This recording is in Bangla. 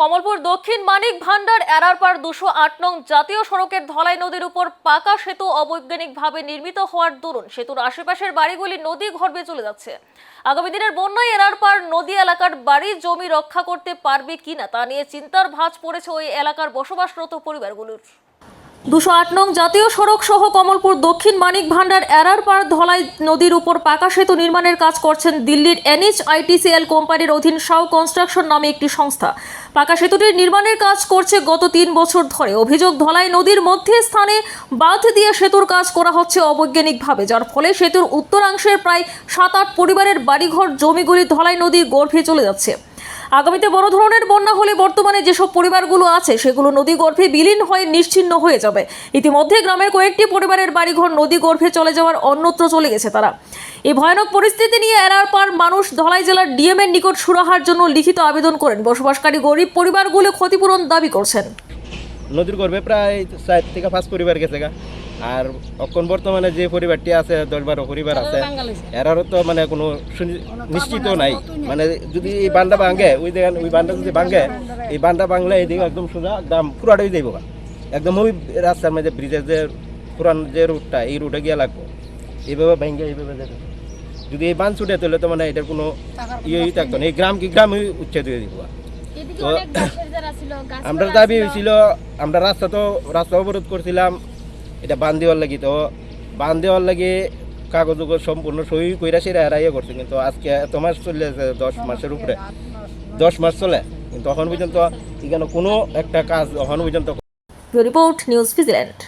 কমলপুর দক্ষিণ মানিক ভান্ডার এরারপার দুশো আট নং জাতীয় সড়কের ধলাই নদীর উপর পাকা সেতু অবৈজ্ঞানিকভাবে নির্মিত হওয়ার দরুন সেতুর আশেপাশের বাড়িগুলি নদী ঘরবে চলে যাচ্ছে। আগামী দিনের বন্যায় এরারপার নদী এলাকার বাড়ি জমি রক্ষা করতে পারবে কিনা তা নিয়ে চিন্তার ভাঁজ পড়েছে ওই এলাকার বসবাসরত পরিবারগুলোর। দুশো আট নং জাতীয় সড়ক সহ কমলপুর দক্ষিণ মানিক ভান্ডার এরারপাড় ধলাই নদীর উপর পাকা সেতু নির্মাণের কাজ করছেন দিল্লির এনএইচ আইটিসিএল কোম্পানির অধীন সাউ কনস্ট্রাকশন নামে একটি সংস্থা। পাকা সেতুটির নির্মাণের কাজ করছে গত তিন বছর ধরে। অভিযোগ, ধলাই নদীর মধ্যে স্থানে বাঁধ দিয়ে সেতুর কাজ করা হচ্ছে অবৈজ্ঞানিকভাবে, যার ফলে সেতুর উত্তরাংশের প্রায় সাত আট পরিবারের বাড়িঘর, জমিগুলি ধলাই নদীর গর্ভে চলে যাচ্ছে। আগামীতে বড় ধরনের বন্যা হলে বর্তমানে যেসব পরিবারগুলো আছে, সেগুলো নদী গর্ভে বিলীন হয়ে নিশ্চিন্ন হয়ে যাবে। ইতিমধ্যে গ্রামের কয়েকটি পরিবারের বাড়িঘর নদী গর্ভে চলে যাওয়ার অন্যত্র চলে গেছে তারা। এই ভয়ানক পরিস্থিতি নিয়ে এরার পার মানুষ ধলাই জেলার ডিএম এর নিকট সুরাহার জন্য লিখিত আবেদন করেন। বসবাসকারী গরিব পরিবারগুলো ক্ষতিপূরণ দাবি করছেন। নদীর গর্ভে প্রায় চার থেকে পাঁচ পরিবার গেছে গা। আর এখন বর্তমানে যে পরিবারটি আছে দশ বারো পরিবার আছে এরারও তো মানে কোনো নিশ্চিত নাই। মানে যদি এই বান্দা ভাঙে ওই দেখেন ওই বান্দা যদি ভাঙে এই বান্দা ভাঙলে এইদিকে একদম সোজা একদম পুরাটাই যাইব। একদম ওই রাস্তার মধ্যে ব্রিজের যে পুরান যে রুটটা এই রুটে গিয়ে লাগবো। এইভাবে ভাঙে এইভাবে যেতে যদি এই বান ছুটে তাহলে তো মানে এটার কোনো ইয়েই থাকতো না। এই গ্রাম কি গ্রাম উচ্ছেদ হয়ে দিব তো আমরা দাবি হয়েছিল আমরা রাস্তা তো রাস্তা অবরোধ করছিলাম। এটা বান দেওয়ার লাগি, তো বান দেওয়ার লাগে কাগজ সম্পূর্ণ সই কইরা সেরা এরাইয়ে করছে, কিন্তু আজকে এত মাস চলে দশ মাসের উপরে। দশ মাস চলে, কিন্তু এখন পর্যন্ত এখানে কোনো একটা কাজ এখন পর্যন্ত রিপোর্ট নিউজ ভিজিল্যান্ড